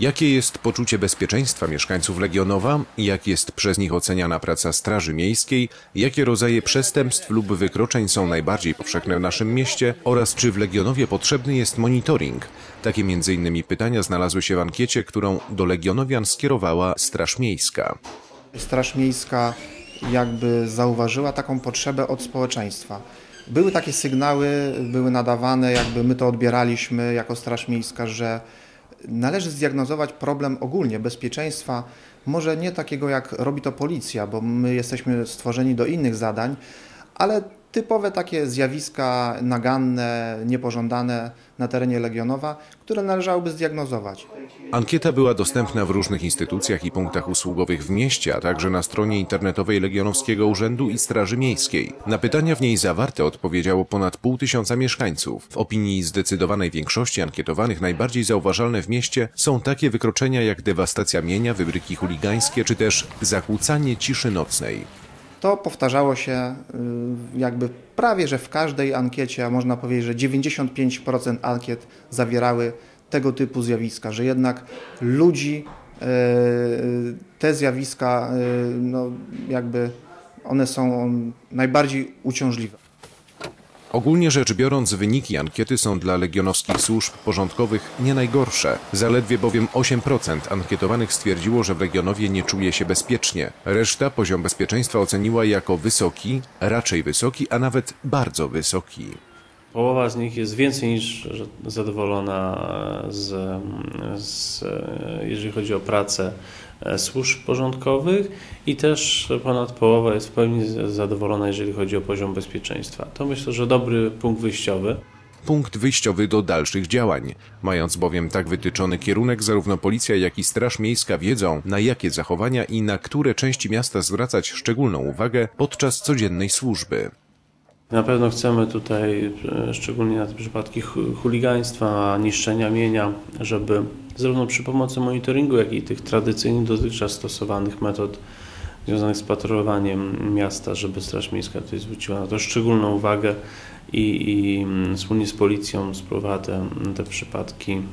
Jakie jest poczucie bezpieczeństwa mieszkańców Legionowa? Jak jest przez nich oceniana praca Straży Miejskiej? Jakie rodzaje przestępstw lub wykroczeń są najbardziej powszechne w naszym mieście? Oraz czy w Legionowie potrzebny jest monitoring? Takie m.in. pytania znalazły się w ankiecie, którą do Legionowian skierowała Straż Miejska. Straż Miejska jakby zauważyła taką potrzebę od społeczeństwa. Były takie sygnały, były nadawane, jakby my to odbieraliśmy jako Straż Miejska, że należy zdiagnozować problem ogólnie bezpieczeństwa, może nie takiego jak robi to policja, bo my jesteśmy stworzeni do innych zadań, ale typowe takie zjawiska naganne, niepożądane na terenie Legionowa, które należałoby zdiagnozować. Ankieta była dostępna w różnych instytucjach i punktach usługowych w mieście, a także na stronie internetowej Legionowskiego Urzędu i Straży Miejskiej. Na pytania w niej zawarte odpowiedziało ponad pół tysiąca mieszkańców. W opinii zdecydowanej większości ankietowanych najbardziej zauważalne w mieście są takie wykroczenia jak dewastacja mienia, wybryki chuligańskie czy też zakłócanie ciszy nocnej. To powtarzało się y, jakby prawie, że w każdej ankiecie, a można powiedzieć, że 95% ankiet zawierały tego typu zjawiska, że jednak ludzi y, te zjawiska, y, no jakby one są najbardziej uciążliwe. Ogólnie rzecz biorąc, wyniki ankiety są dla legionowskich służb porządkowych nie najgorsze. Zaledwie bowiem 8% ankietowanych stwierdziło, że w Legionowie nie czuje się bezpiecznie. Reszta poziom bezpieczeństwa oceniła jako wysoki, raczej wysoki, a nawet bardzo wysoki. Połowa z nich jest więcej niż zadowolona, z, z, jeżeli chodzi o pracę e, służb porządkowych i też ponad połowa jest w pełni zadowolona, jeżeli chodzi o poziom bezpieczeństwa. To myślę, że dobry punkt wyjściowy. Punkt wyjściowy do dalszych działań. Mając bowiem tak wytyczony kierunek, zarówno policja, jak i Straż Miejska wiedzą, na jakie zachowania i na które części miasta zwracać szczególną uwagę podczas codziennej służby. Na pewno chcemy tutaj, e, szczególnie na te przypadki chuligaństwa, niszczenia mienia, żeby zarówno przy pomocy monitoringu, jak i tych tradycyjnych dotychczas stosowanych metod związanych z patrolowaniem miasta, żeby Straż Miejska tutaj zwróciła na to szczególną uwagę i, i mm, wspólnie z policją spróbowała te, te przypadki mm,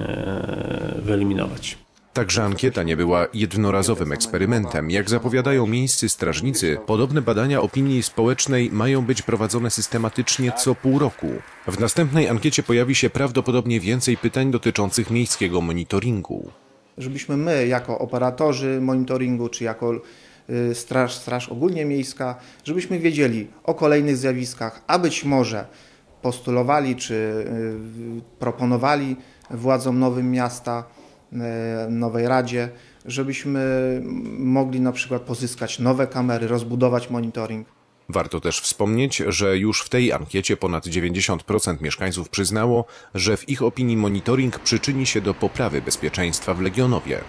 e, wyeliminować. Także ankieta nie była jednorazowym eksperymentem. Jak zapowiadają miejscy strażnicy, podobne badania opinii społecznej mają być prowadzone systematycznie co pół roku. W następnej ankiecie pojawi się prawdopodobnie więcej pytań dotyczących miejskiego monitoringu. Żebyśmy my, jako operatorzy monitoringu, czy jako y, straż, straż ogólnie miejska, żebyśmy wiedzieli o kolejnych zjawiskach, a być może postulowali czy y, proponowali władzom nowym miasta nowej Radzie, żebyśmy mogli na przykład pozyskać nowe kamery, rozbudować monitoring. Warto też wspomnieć, że już w tej ankiecie ponad 90% mieszkańców przyznało, że w ich opinii monitoring przyczyni się do poprawy bezpieczeństwa w Legionowie.